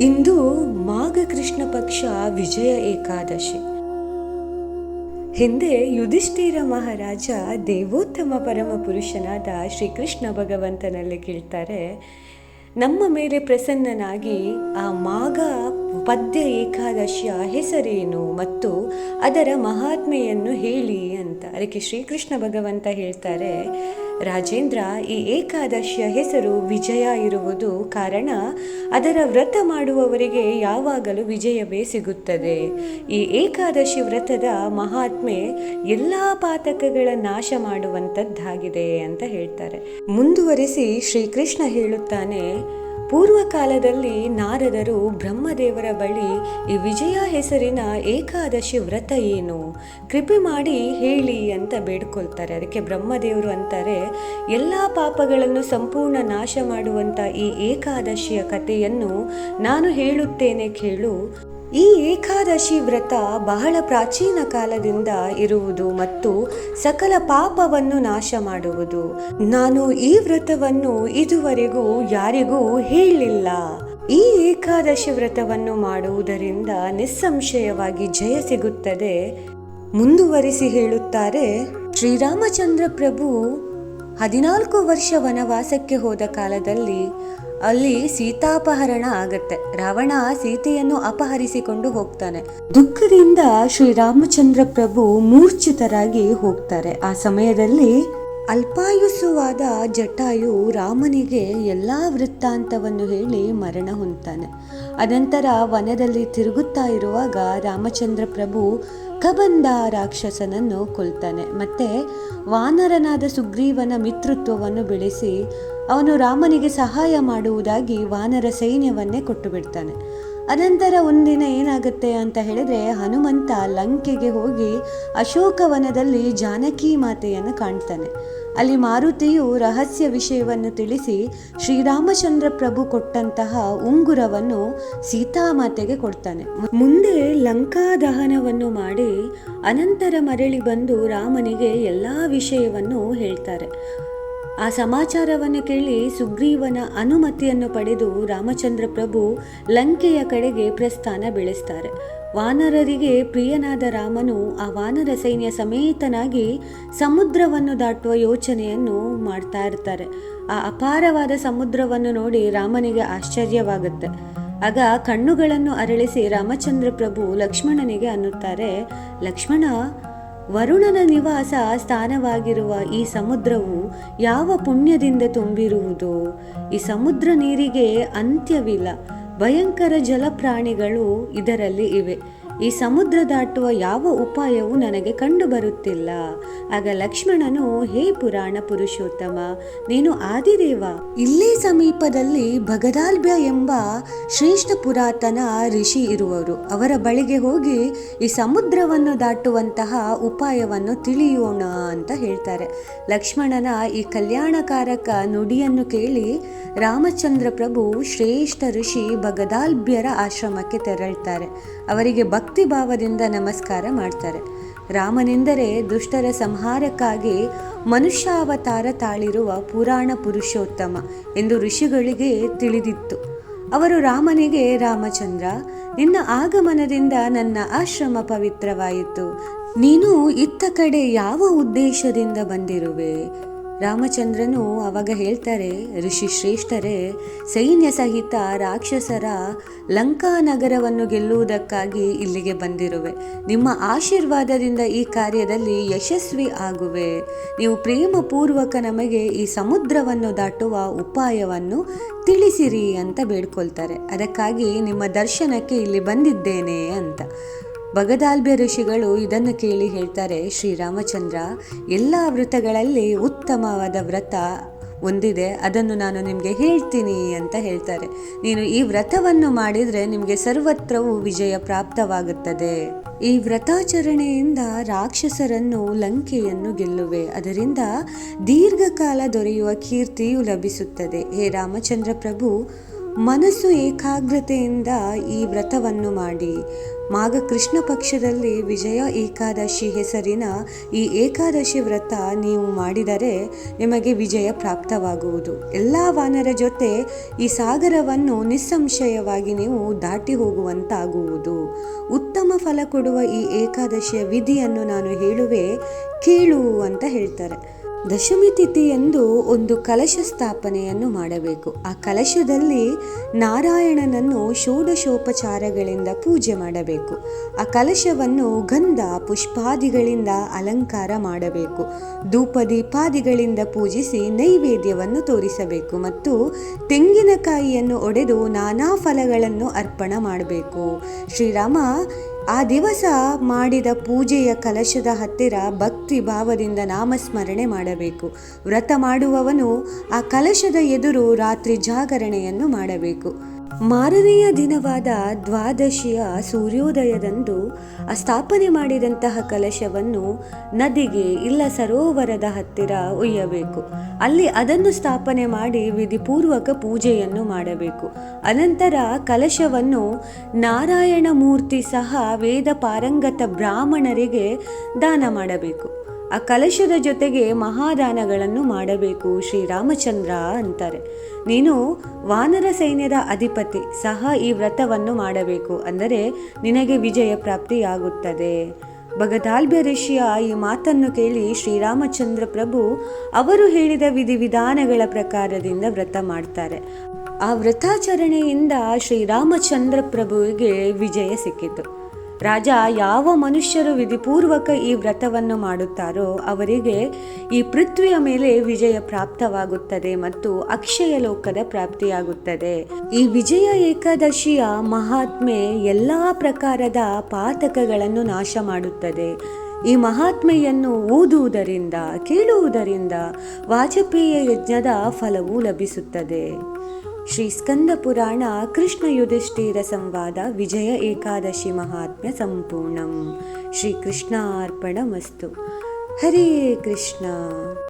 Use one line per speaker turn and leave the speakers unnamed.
ಇಂದು ಮಾಘ ಕೃಷ್ಣ ಪಕ್ಷ ವಿಜಯ ಏಕಾದಶಿ. ಹಿಂದೆ ಯುಧಿಷ್ಠಿರ ಮಹಾರಾಜ ದೇವೋತ್ತಮ ಪರಮ ಪುರುಷನಾದ ಶ್ರೀಕೃಷ್ಣ ಭಗವಂತನಲ್ಲಿ ಕೇಳ್ತಾರೆ, ನಮ್ಮ ಮೇಲೆ ಪ್ರಸನ್ನನಾಗಿ ಆ ಮಾಘ ಪದ್ಯ ಏಕಾದಶಿಯ ಹೆಸರೇನು ಮತ್ತು ಅದರ ಮಹಾತ್ಮೆಯನ್ನು ಹೇಳಿ ಅಂತ. ಅದಕ್ಕೆ ಶ್ರೀಕೃಷ್ಣ ಭಗವಂತ ಹೇಳ್ತಾರೆ ರಾಜೇಂದ್ರ ಈ ಏಕಾದಶಿಯ ಹೆಸರು ವಿಜಯ ಇರುವುದು ಕಾರಣ, ಅದರ ವ್ರತ ಮಾಡುವವರಿಗೆ ಯಾವಾಗಲೂ ವಿಜಯವೇ ಸಿಗುತ್ತದೆ. ಈ ಏಕಾದಶಿ ವ್ರತದ ಮಹಾತ್ಮೆ ಎಲ್ಲ ಪಾತಕಗಳ ನಾಶ ಮಾಡುವಂಥದ್ದಾಗಿದೆ ಅಂತ ಹೇಳ್ತಾರೆ. ಮುಂದುವರಿಸಿ ಶ್ರೀಕೃಷ್ಣ ಹೇಳುತ್ತಾನೆ ಪೂರ್ವ ಕಾಲದಲ್ಲಿ ನಾರದರು ಬ್ರಹ್ಮದೇವರ ಬಳಿ ಈ ವಿಜಯ ಹೆಸರಿನ ಏಕಾದಶಿ ವ್ರತ ಏನು? ಕೃಪೆ ಮಾಡಿ ಹೇಳಿ ಅಂತ ಬೇಡ್ಕೊಳ್ತಾರೆ. ಅದಕ್ಕೆ ಬ್ರಹ್ಮದೇವರು ಅಂತಾರೆ, ಎಲ್ಲ ಪಾಪಗಳನ್ನು ಸಂಪೂರ್ಣ ನಾಶ ಮಾಡುವಂಥ ಈ ಏಕಾದಶಿಯ ಕಥೆಯನ್ನು ನಾನು ಹೇಳುತ್ತೇನೆ ಕೇಳು. ಈ ಏಕಾದಶಿ ವ್ರತ ಬಹಳ ಪ್ರಾಚೀನ ಕಾಲದಿಂದ ಇರುವುದು ಮತ್ತು ಸಕಲ ಪಾಪವನ್ನು ನಾಶ ಮಾಡುವುದು. ನಾನು ಈ ವ್ರತವನ್ನು ಇದುವರೆಗೂ ಯಾರಿಗೂ ಹೇಳಿಲ್ಲ. ಈ ಏಕಾದಶಿ ವ್ರತವನ್ನು ಮಾಡುವುದರಿಂದ ನಿಸ್ಸಂಶಯವಾಗಿ ಜಯ ಸಿಗುತ್ತದೆ. ಮುಂದುವರಿಸಿ ಹೇಳುತ್ತಾರೆ, ಶ್ರೀರಾಮಚಂದ್ರ ಪ್ರಭು ಹದಿನಾಲ್ಕು ವರ್ಷ ವನವಾಸಕ್ಕೆ ಹೋದ ಕಾಲದಲ್ಲಿ ಅಲ್ಲಿ ಸೀತಾಪಹರಣ ಆಗತ್ತೆ. ರಾವಣ ಸೀತೆಯನ್ನು ಅಪಹರಿಸಿಕೊಂಡು ಹೋಗ್ತಾನೆ. ದುಃಖದಿಂದ ಶ್ರೀರಾಮಚಂದ್ರ ಪ್ರಭು ಮೂರ್ಛಿತರಾಗಿ ಹೋಗ್ತಾರೆ. ಆ ಸಮಯದಲ್ಲಿ ಅಲ್ಪಾಯುಸುವಾದ ಜಟಾಯು ರಾಮನಿಗೆ ಎಲ್ಲ ವೃತ್ತಾಂತವನ್ನು ಹೇಳಿ ಮರಣ ಹೊಂದ್ತಾನೆ. ಅನಂತರ ವನದಲ್ಲಿ ತಿರುಗುತ್ತಾ ಇರುವಾಗ ರಾಮಚಂದ್ರ ಪ್ರಭು ಕಬಂದ ರಾಕ್ಷಸನನ್ನು ಕೊಲ್ತಾನೆ. ಮತ್ತೆ ವಾನರನಾದ ಸುಗ್ರೀವನ ಮಿತ್ರತ್ವವನ್ನು ಬೆಳೆಸಿ ಅವನು ರಾಮನಿಗೆ ಸಹಾಯ ಮಾಡುವುದಾಗಿ ವಾನರ ಸೈನ್ಯವನ್ನೇ ಕೊಟ್ಟು ಬಿಡ್ತಾನೆ ಅನಂತರ ಒಂದಿನ ಏನಾಗುತ್ತೆ ಅಂತ ಹೇಳಿದ್ರೆ ಹನುಮಂತ ಲಂಕೆಗೆ ಹೋಗಿ ಅಶೋಕವನದಲ್ಲಿ ಜಾನಕಿ ಮಾತೆಯನ್ನು ಕಾಣ್ತಾನೆ. ಅಲ್ಲಿ ಮಾರುತಿಯು ರಹಸ್ಯ ವಿಷಯವನ್ನು ತಿಳಿಸಿ ಶ್ರೀರಾಮಚಂದ್ರ ಪ್ರಭು ಕೊಟ್ಟಂತಹ ಉಂಗುರವನ್ನು ಸೀತಾಮಾತೆಗೆ ಕೊಡ್ತಾನೆ. ಮುಂದೆ ಲಂಕಾ ದಹನವನ್ನು ಮಾಡಿ ಅನಂತರ ಮರಳಿ ಬಂದು ರಾಮನಿಗೆ ಎಲ್ಲ ವಿಷಯವನ್ನು ಹೇಳ್ತಾರೆ. ಆ ಸಮಾಚಾರವನ್ನು ಕೇಳಿ ಸುಗ್ರೀವನ ಅನುಮತಿಯನ್ನು ಪಡೆದು ರಾಮಚಂದ್ರ ಪ್ರಭು ಲಂಕೆಯ ಕಡೆಗೆ ಪ್ರಸ್ಥಾನ ಬೆಳೆಸ್ತಾರೆ. ವಾನರರಿಗೆ ಪ್ರಿಯನಾದ ರಾಮನು ಆ ವಾನರ ಸೈನ್ಯ ಸಮೇತನಾಗಿ ಸಮುದ್ರವನ್ನು ದಾಟುವ ಯೋಚನೆಯನ್ನು ಮಾಡ್ತಾ ಇರ್ತಾರೆ. ಆ ಅಪಾರವಾದ ಸಮುದ್ರವನ್ನು ನೋಡಿ ರಾಮನಿಗೆ ಆಶ್ಚರ್ಯವಾಗುತ್ತೆ. ಆಗ ಕಣ್ಣುಗಳನ್ನು ಅರಳಿಸಿ ರಾಮಚಂದ್ರ ಪ್ರಭು ಲಕ್ಷ್ಮಣನಿಗೆ ಅನ್ನುತ್ತಾರೆ, ಲಕ್ಷ್ಮಣ ವರುಣನ ನಿವಾಸ ಸ್ಥಾನವಾಗಿರುವ ಈ ಸಮುದ್ರವು ಯಾವ ಪುಣ್ಯದಿಂದ ತುಂಬಿರುವುದು? ಈ ಸಮುದ್ರ ನೀರಿಗೆ ಅಂತ್ಯವಿಲ್ಲ. ಭಯಂಕರ ಜಲಪ್ರಾಣಿಗಳು ಇದರಲ್ಲಿ ಇವೆ. ಈ ಸಮುದ್ರ ದಾಟುವ ಯಾವ ಉಪಾಯವೂ ನನಗೆ ಕಂಡು ಬರುತ್ತಿಲ್ಲ ಆಗ ಲಕ್ಷ್ಮಣನು, ಹೇ ಪುರಾಣ ಪುರುಷೋತ್ತಮ, ನೀನು ಆದಿದೇವ. ಇಲ್ಲೇ ಸಮೀಪದಲ್ಲಿ ಭಗದಾಲ್ಭ್ಯ ಎಂಬ ಶ್ರೇಷ್ಠ ಪುರಾತನ ಋಷಿ ಇರುವರು ಅವರ ಬಳಿಗೆ ಹೋಗಿ ಈ ಸಮುದ್ರವನ್ನು ದಾಟುವಂತಹ ಉಪಾಯವನ್ನು ತಿಳಿಯೋಣ ಅಂತ ಹೇಳ್ತಾರೆ. ಲಕ್ಷ್ಮಣನ ಈ ಕಲ್ಯಾಣಕಾರಕ ನುಡಿಯನ್ನು ಕೇಳಿ ರಾಮಚಂದ್ರ ಪ್ರಭು ಶ್ರೇಷ್ಠ ಋಷಿ ಭಗದಾಲ್ಭ್ಯರ ಆಶ್ರಮಕ್ಕೆ ತೆರಳ್ತಾರೆ. ಅವರಿಗೆ ಭಾವದಿಂದ ನಮಸ್ಕಾರ ಮಾಡ್ತಾರೆ. ರಾಮನೆಂದರೆ ದುಷ್ಟರ ಸಂಹಾರಕ್ಕಾಗಿ ಮನುಷ್ಯಾವತಾರ ತಾಳಿರುವ ಪುರಾಣ ಪುರುಷೋತ್ತಮ ಎಂದು ಋಷಿಗಳಿಗೆ ತಿಳಿದಿತ್ತು. ಅವರು ರಾಮನಿಗೆ, ರಾಮಚಂದ್ರ, ನಿನ್ನ ಆಗಮನದಿಂದ ನನ್ನ ಆಶ್ರಮ ಪವಿತ್ರವಾಯಿತು. ನೀನು ಇತ್ತ ಕಡೆ ಯಾವ ಉದ್ದೇಶದಿಂದ ಬಂದಿರುವೆ? ರಾಮಚಂದ್ರನು ಅವಾಗ ಹೇಳ್ತಾರೆ, ಋಷಿ ಶ್ರೇಷ್ಠರೇ, ಸೈನ್ಯ ಸಹಿತ ರಾಕ್ಷಸರ ಲಂಕಾ ನಗರವನ್ನು ಗೆಲ್ಲುವುದಕ್ಕಾಗಿ ಇಲ್ಲಿಗೆ ಬಂದಿರುವೆ. ನಿಮ್ಮ ಆಶೀರ್ವಾದದಿಂದ ಈ ಕಾರ್ಯದಲ್ಲಿ ಯಶಸ್ವಿ ಆಗುವೆ. ನೀವು ಪ್ರೇಮಪೂರ್ವಕ ನಮಗೆ ಈ ಸಮುದ್ರವನ್ನು ದಾಟುವ ಉಪಾಯವನ್ನು ತಿಳಿಸಿರಿ ಅಂತ ಬೇಡ್ಕೊಳ್ತಾರೆ. ಅದಕ್ಕಾಗಿ ನಿಮ್ಮ ದರ್ಶನಕ್ಕೆ ಇಲ್ಲಿ ಬಂದಿದ್ದೇನೆ ಅಂತ. ಭಗದಾಲ್ಬ್ಯ ಋಷಿಗಳು ಇದನ್ನು ಕೇಳಿ ಹೇಳ್ತಾರೆ, ಶ್ರೀರಾಮಚಂದ್ರ, ಎಲ್ಲ ವ್ರತಗಳಲ್ಲಿ ಉತ್ತಮವಾದ ವ್ರತ ಒಂದಿದೆ, ಅದನ್ನು ನಾನು ನಿಮಗೆ ಹೇಳ್ತೀನಿ ಅಂತ ಹೇಳ್ತಾರೆ. ನೀನು ಈ ವ್ರತವನ್ನು ಮಾಡಿದರೆ ನಿಮಗೆ ಸರ್ವತ್ರವೂ ವಿಜಯ ಪ್ರಾಪ್ತವಾಗುತ್ತದೆ. ಈ ವ್ರತಾಚರಣೆಯಿಂದ ರಾಕ್ಷಸರನ್ನು ಲಂಕೆಯನ್ನು ಗೆಲ್ಲುವೆ. ಅದರಿಂದ ದೀರ್ಘಕಾಲ ದೊರೆಯುವ ಕೀರ್ತಿಯು ಲಭಿಸುತ್ತದೆ. ಹೇ ರಾಮಚಂದ್ರ ಪ್ರಭು ಮನಸ್ಸು ಏಕಾಗ್ರತೆಯಿಂದ ಈ ವ್ರತವನ್ನು ಮಾಡಿ. ಮಾಘ ಕೃಷ್ಣ ಪಕ್ಷದಲ್ಲಿ ವಿಜಯ ಏಕಾದಶಿ ಹೆಸರಿನ ಈ ಏಕಾದಶಿ ವ್ರತ ನೀವು ಮಾಡಿದರೆ ನಿಮಗೆ ವಿಜಯ ಪ್ರಾಪ್ತವಾಗುವುದು. ಎಲ್ಲ ವಾನರ ಜೊತೆ ಈ ಸಾಗರವನ್ನು ನಿಸ್ಸಂಶಯವಾಗಿ ನೀವು ದಾಟಿ ಹೋಗುವಂತಾಗುವುದು. ಉತ್ತಮ ಫಲ ಕೊಡುವ ಈ ಏಕಾದಶಿಯ ವಿಧಿಯನ್ನು ನಾನು ಹೇಳುವೆ, ಕೇಳು ಅಂತ ಹೇಳ್ತಾರೆ. ದಶಮಿ ತಿಥಿಯಂದು ಒಂದು ಕಲಶ ಸ್ಥಾಪನೆಯನ್ನು ಮಾಡಬೇಕು. ಆ ಕಲಶದಲ್ಲಿ ನಾರಾಯಣನನ್ನು ಷೋಡಶೋಪಚಾರಗಳಿಂದ ಪೂಜೆ ಮಾಡಬೇಕು. ಆ ಕಲಶವನ್ನು ಗಂಧ, ಪುಷ್ಪಾದಿಗಳಿಂದ ಅಲಂಕಾರ ಮಾಡಬೇಕು. ಧೂಪದೀಪಾದಿಗಳಿಂದ ಪೂಜಿಸಿ ನೈವೇದ್ಯವನ್ನು ತೋರಿಸಬೇಕು ಮತ್ತು ತೆಂಗಿನಕಾಯಿಯನ್ನು ಒಡೆದು ನಾನಾ ಫಲಗಳನ್ನು ಅರ್ಪಣ ಮಾಡಬೇಕು. ಶ್ರೀರಾಮ ಆ ದಿವಸ ಮಾಡಿದ ಪೂಜೆಯ ಕಲಶದ ಹತ್ತಿರ ಭಕ್ತಿ ಭಾವದಿಂದ ನಾಮಸ್ಮರಣೆ ಮಾಡಬೇಕು. ವ್ರತ ಮಾಡುವವನು ಆ ಕಲಶದ ಎದುರು ರಾತ್ರಿ ಜಾಗರಣೆಯನ್ನು ಮಾಡಬೇಕು. ಮಾರನೆಯ ದಿನವಾದ ದ್ವಾದಶಿಯ ಸೂರ್ಯೋದಯದಂದು ಸ್ಥಾಪನೆ ಮಾಡಿದಂತಹ ಕಲಶವನ್ನು ನದಿಗೆ ಇಲ್ಲ ಸರೋವರದ ಹತ್ತಿರ ಒಯ್ಯಬೇಕು. ಅಲ್ಲಿ ಅದನ್ನು ಸ್ಥಾಪನೆ ಮಾಡಿ ವಿಧಿಪೂರ್ವಕ ಪೂಜೆಯನ್ನು ಮಾಡಬೇಕು. ಅನಂತರ ಕಲಶವನ್ನು ನಾರಾಯಣ ಮೂರ್ತಿ ಸಹ ವೇದ ಪಾರಂಗತ ಬ್ರಾಹ್ಮಣರಿಗೆ ದಾನ ಮಾಡಬೇಕು. ಆ ಕಲಶದ ಜೊತೆಗೆ ಮಹಾದಾನಗಳನ್ನು ಮಾಡಬೇಕು, ಶ್ರೀರಾಮಚಂದ್ರ ಅಂತಾರೆ. ನೀನು ವಾನರ ಸೈನ್ಯದ ಅಧಿಪತಿ, ಸಹ ಈ ವ್ರತವನ್ನು ಮಾಡಬೇಕು, ಅಂದರೆ ನಿನಗೆ ವಿಜಯ ಪ್ರಾಪ್ತಿಯಾಗುತ್ತದೆ. ಭಗದಾಲ್ಬ್ಯ ಋಷಿಯ ಈ ಮಾತನ್ನು ಕೇಳಿ ಶ್ರೀರಾಮಚಂದ್ರ ಪ್ರಭು ಅವರು ಹೇಳಿದ ವಿಧಿವಿಧಾನಗಳ ಪ್ರಕಾರದಿಂದ ವ್ರತ ಮಾಡ್ತಾರೆ. ಆ ವ್ರತಾಚರಣೆಯಿಂದ ಶ್ರೀರಾಮಚಂದ್ರ ಪ್ರಭುವಿಗೆ ವಿಜಯ ಸಿಕ್ಕಿತು. ರಾಜ ಯಾವ ಮನುಷ್ಯರು ವಿಧಿಪೂರ್ವಕ ಈ ವ್ರತವನ್ನು ಮಾಡುತ್ತಾರೋ ಅವರಿಗೆ ಈ ಪೃಥ್ವಿಯ ಮೇಲೆ ವಿಜಯ ಪ್ರಾಪ್ತವಾಗುತ್ತದೆ ಮತ್ತು ಅಕ್ಷಯ ಲೋಕದ ಪ್ರಾಪ್ತಿಯಾಗುತ್ತದೆ. ಈ ವಿಜಯ ಏಕಾದಶಿಯ ಮಹಾತ್ಮೆ ಎಲ್ಲ ಪ್ರಕಾರದ ಪಾತಕಗಳನ್ನು ನಾಶ ಮಾಡುತ್ತದೆ. ಈ ಮಹಾತ್ಮೆಯನ್ನು ಓದುವುದರಿಂದ ಕೇಳುವುದರಿಂದ ವಾಜಪೇಯ ಯಜ್ಞದ ಫಲವು ಲಭಿಸುತ್ತದೆ. श्रीस्कन्दपुराण कृष्णयुधिष्ठिरसंवाद विजय एकादशी महात्म्य सम्पूर्णं श्रीकृष्णार्पणमस्तु। हरे कृष्ण।